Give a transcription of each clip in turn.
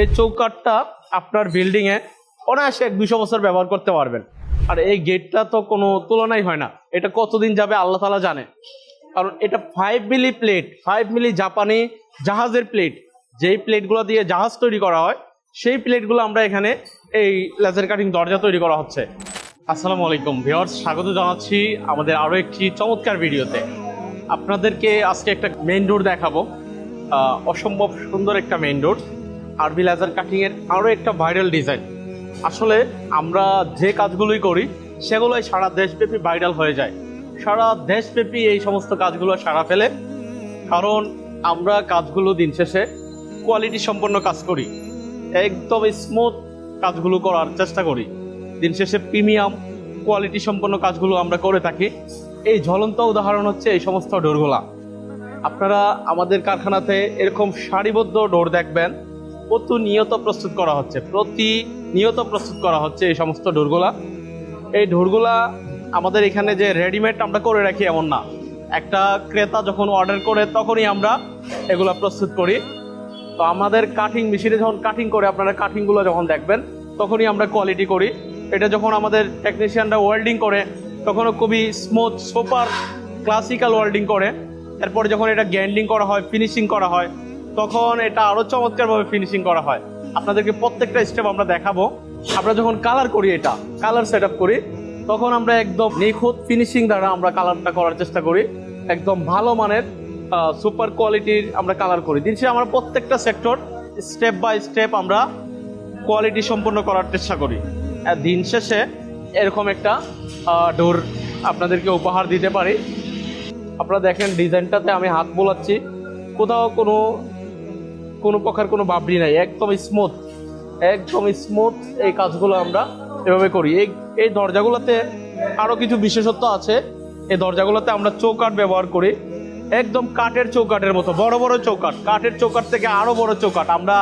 এই চৌকাঠটা আপনার বিল্ডিংয়ে অনায়াসে এক দুশো বছর ব্যবহার করতে পারবেন। আর এই গেটটা তো কোনো তুলনাই হয় না। এটা কতদিন যাবে আল্লাহ তালা জানে। কারণ এটা five milli plate five milli জাপানি জাহাজের প্লেট যেই প্লেটগুলো দিয়ে জাহাজ তৈরি করা হয়, সেই প্লেটগুলো আমরা এখানে এই লেজার কাটিং দরজা তৈরি করা হচ্ছে। আসসালামু আলাইকুম ভিওর্স স্বাগত জানাচ্ছি আমাদের আরও একটি চমৎকার ভিডিওতে। আপনাদেরকে আজকে একটা মেন ডোর দেখাবো। অসম্ভব সুন্দর একটা মেইন ডোর আরবি লেজার কাটিংয়ের আরও একটা ভাইরাল ডিজাইন আসলে আমরা যে কাজগুলোই করি, সেগুলোই সারা দেশব্যাপী ভাইরাল হয়ে যায়। সারা দেশব্যাপী এই সমস্ত কাজগুলো সারা ফেলে। কারণ আমরা কাজগুলো দিন শেষে কোয়ালিটি সম্পন্ন কাজ করি। একদম স্মুথ কাজগুলো করার চেষ্টা করি। দিন শেষে প্রিমিয়াম কোয়ালিটি সম্পন্ন কাজগুলো আমরা করে থাকি। এই জ্বলন্ত উদাহরণ হচ্ছে এই সমস্ত ডোরগুলা। আপনারা আমাদের কারখানাতে এরকম সারিবদ্ধ ডোর দেখবেন। প্রতিনিয়ত প্রস্তুত করা হচ্ছে প্রতিনিয়ত প্রস্তুত করা হচ্ছে এই সমস্ত ডোরগুলা এই ডোরগুলা আমাদের এখানে যে রেডিমেড আমরা করে রাখি এমন না। একটা ক্রেতা যখন অর্ডার করে তখনই আমরা এগুলো প্রস্তুত করি। তো আমাদের কাটিং মেশিনে যখন কাটিং করে, আপনারা কাটিংগুলো যখন দেখবেন, তখনই আমরা কোয়ালিটি করি। এটা যখন আমাদের টেকনিশিয়ানরা ওয়েল্ডিং করে, তখনও খুবই স্মুথ সুপার ক্লাসিক্যাল ওয়েল্ডিং করে। এরপরে যখন এটা গ্যান্ডিং করা হয় ফিনিশিং করা হয় তখন এটা আরও চমৎকারভাবে ফিনিশিং করা হয়। আপনাদেরকে প্রত্যেকটা স্টেপ আমরা দেখাবো। আমরা যখন কালার করি এটা কালার সেট করি, তখন আমরা একদম নিখুঁত ফিনিশিং দ্বারা আমরা কালারটা করার চেষ্টা করি। একদম ভালো মানের সুপার কোয়ালিটির আমরা কালার করি। দিন আমরা প্রত্যেকটা সেক্টর স্টেপ বাই স্টেপ আমরা কোয়ালিটি সম্পন্ন করার চেষ্টা করি। দিন শেষে এরকম একটা ডোর আপনাদেরকে উপহার দিতে পারি। আপনারা দেখেন ডিজাইনটাতে আমি হাত বোলাচ্ছি। কোথাও কোনো কোনো প্রকার কোনো বাবরি নাই, একদম স্মুথ একদম স্মুথ এই কাজগুলো আমরা এভাবে করি। এই এই দরজাগুলোতে আরও কিছু বিশেষত্ব আছে। এই দরজাগুলোতে আমরা চৌকাঠ ব্যবহার করি। একদম কাঠের চৌকাঠের মতো, বড় বড় চৌকাঠ। কাঠের চৌকাঠ থেকে আরও বড় চৌকাঠ। আমরা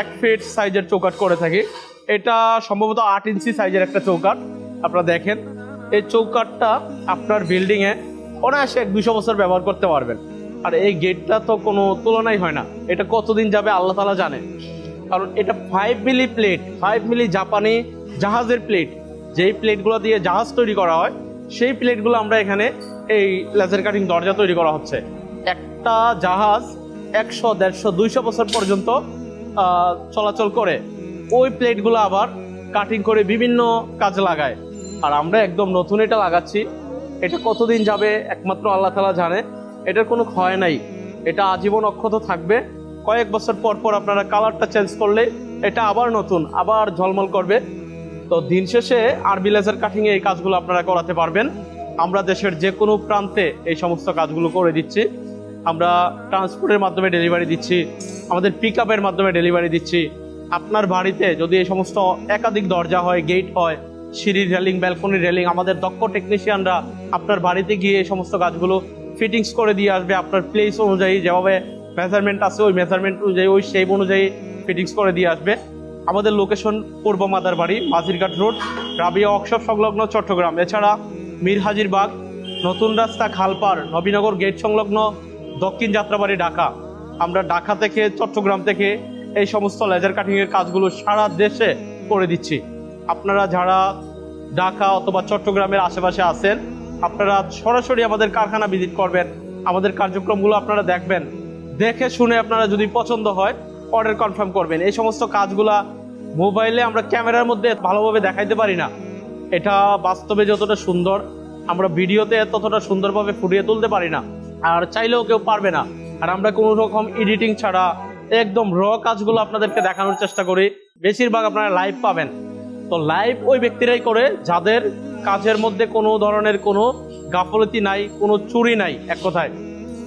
এক ফিট সাইজের চৌকাঠ করে থাকি। এটা সম্ভবত আট ইঞ্চি সাইজের একটা চৌকাঠ। আপনারা দেখেন, এই চৌকাঠটা আপনার বিল্ডিংয়ে অনায়াসে এক দুশো বছর ব্যবহার করতে পারবেন। আর এই গেটটা তো কোনো তুলনাই হয় না। এটা কতদিন যাবে আল্লাহ তালা জানে। কারণ এটা five milli plate five milli জাপানি জাহাজের প্লেট যেই প্লেটগুলো দিয়ে জাহাজ তৈরি করা হয়, সেই প্লেটগুলো আমরা এখানে এই লেজার কাটিং দরজা তৈরি করা হচ্ছে। একটা জাহাজ একশো, দেড়শো, দুইশো বছর পর্যন্ত চলাচল করে। ওই প্লেটগুলো আবার কাটিং করে বিভিন্ন কাজে লাগায়। আর আমরা একদম নতুন এটা লাগাচ্ছি। এটা কতদিন যাবে একমাত্র আল্লাহ তালা জানে। এটার কোনো ক্ষয় নাই। এটা আজীবন অক্ষত থাকবে। কয়েক বছর পর পর আপনারা কালারটা চেঞ্জ করলে এটা আবার নতুন, আবার ঝলমল করবে। তো দিন শেষে আরবি লেজার কাটিংয়ে এই কাজগুলো আপনারা করাতে পারবেন। আমরা দেশের যে কোনো প্রান্তে এই সমস্ত কাজগুলো করে দিচ্ছি। আমরা ট্রান্সপোর্টের মাধ্যমে ডেলিভারি দিচ্ছি, আমাদের পিক আপের মাধ্যমে ডেলিভারি দিচ্ছি। আপনার বাড়িতে যদি এই সমস্ত একাধিক দরজা হয় গেট হয়, সিঁড়ির রেলিং ব্যালকনি রেলিং আমাদের দক্ষ টেকনিশিয়ানরা আপনার বাড়িতে গিয়ে এই সমস্ত কাজগুলো ফিটিংস করে দিয়ে আসবে, আপনার প্লেস অনুযায়ী যেভাবে মেজারমেন্ট আছে, ওই মেজারমেন্ট অনুযায়ী, ওই শেপ অনুযায়ী ফিটিংস করে দিয়ে আসবে। আমাদের লোকেশন পূর্ব মাদারবাড়ি, মাঝিরঘাট রোড রাবিয়া ওয়ার্কশপ সংলগ্ন চট্টগ্রাম। এছাড়া মীর হাজিরবাগ নতুন রাস্তা খালপার নবীনগর গেট সংলগ্ন দক্ষিণ যাত্রাবাড়ি, ঢাকা। আমরা ঢাকা থেকে চট্টগ্রাম থেকে এই সমস্ত লেজার কাটিংয়ের কাজগুলো সারা দেশে করে দিচ্ছি। আপনারা যারা ঢাকা অথবা চট্টগ্রামের আশেপাশে আছেন আপনারা সরাসরি আমাদের কারখানা ভিজিট করবেন। আমাদের কার্যক্রমগুলো আপনারা দেখবেন। দেখে শুনে আপনারা যদি পছন্দ হয় অর্ডার কনফার্ম করবেন। এই সমস্ত কাজগুলা মোবাইলে আমরা ক্যামেরার মধ্যে ভালোভাবে দেখাইতে পারি না। এটা বাস্তবে যতটা সুন্দর, আমরা ভিডিওতে ততটা সুন্দরভাবে ফুটিয়ে তুলতে পারি না। আর চাইলেও কেউ পারবে না। আর আমরা কোনো রকম এডিটিং ছাড়া একদম র কাজগুলো আপনাদেরকে দেখানোর চেষ্টা করি। বেশিরভাগ আপনারা লাইভ পাবেন। তো লাইভ ওই ব্যক্তিরাই করে, যাদের কাজের মধ্যে কোনো ধরনের কোনো গাফলতি নাই, কোনো চুরি নাই, এক কথায়।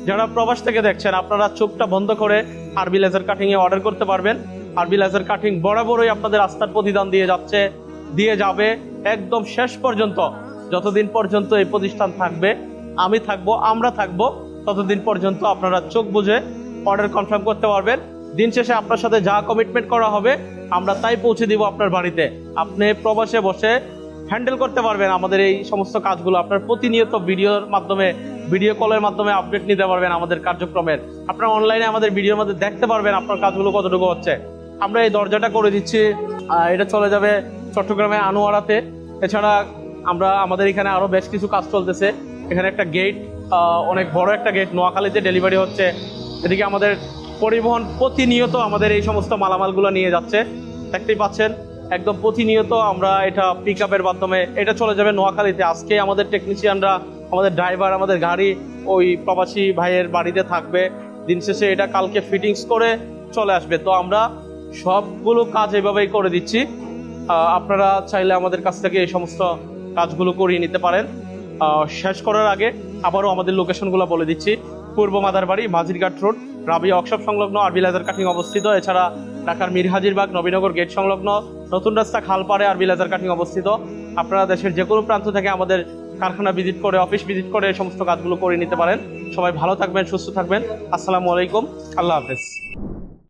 যারা প্রবাস থেকে দেখছেন, আপনারা চোখটা বন্ধ করে আরবি লেজার কাটিং এ অর্ডার করতে পারবেন। আরবি লেজার কাটিং বরাবরই আপনাদের আস্থার প্রতিদান দিয়ে যাচ্ছে, দিয়ে যাবে একদম শেষ পর্যন্ত। যতদিন পর্যন্ত এই প্রতিষ্ঠান থাকবে, আমি থাকব, আমরা থাকব, ততদিন পর্যন্ত আপনারা চোখ বুঝে অর্ডার কনফার্ম করতে পারবেন। দিন শেষে আপনার সাথে যা কমিটমেন্ট করা হবে, আমরা তাই পৌঁছে দিব আপনার বাড়িতে। আপনি প্রবাসে বসে হ্যান্ডেল করতে পারবেন। আমাদের এই সমস্ত কাজগুলো আপনার প্রতিনিয়ত ভিডিওর মাধ্যমে, ভিডিও কলের মাধ্যমে আপডেট নিতে পারবেন আমাদের কার্যক্রমের। আপনারা অনলাইনে আমাদের ভিডিওর মধ্যে দেখতে পারবেন আপনার কাজগুলো কতটুকু হচ্ছে। আমরা এই দরজাটা করে দিচ্ছি। এটা চলে যাবে চট্টগ্রামে আনোয়ারাতে। এছাড়া আমরা, আমাদের এখানে আরও বেশ কিছু কাজ চলতেছে। এখানে একটা গেট অনেক বড় একটা গেট নোয়াখালীতে ডেলিভারি হচ্ছে। এদিকে আমাদের পরিবহন প্রতিনিয়ত আমাদের এই সমস্ত মালামালগুলো নিয়ে যাচ্ছে। দেখতেই পাচ্ছেন। একদম প্রতিনিয়ত আমরা এটা পিক আপের মাধ্যমে, এটা চলে যাবে নোয়াখালীতে। আজকে আমাদের টেকনিশিয়ানরা আমাদের ড্রাইভার আমাদের গাড়ি ওই প্রবাসী ভাইয়ের বাড়িতে থাকবে। দিন শেষে এটা কালকে ফিটিংস করে চলে আসবে। তো আমরা সবগুলো কাজ এভাবেই করে দিচ্ছি। আপনারা চাইলে আমাদের কাছ থেকে এই সমস্ত কাজগুলো করিয়ে নিতে পারেন। শেষ করার আগে আবারও আমাদের লোকেশনগুলো বলে দিচ্ছি। পূর্ব মাদারবাড়ি, মাঝিরঘাট রোড রাবি ওয়ার্কশপ সংলগ্ন, আরবি লেজার কাটিং অবস্থিত। এছাড়া ঢাকার মিরহাজিরবাগ, নবীনগর গেট সংলগ্ন নতুন রাস্তা খালপাড়ে আর বিলাজার কাটিং অবস্থিত। আপনারা দেশের যে কোনো প্রান্ত থেকে আমাদের কারখানা ভিজিট করে, অফিস ভিজিট করে সমস্ত কাজগুলো করে নিতে পারেন। সবাই ভালো থাকবেন, সুস্থ থাকবেন। আসসালামু আলাইকুম। আল্লাহ হাফেজ।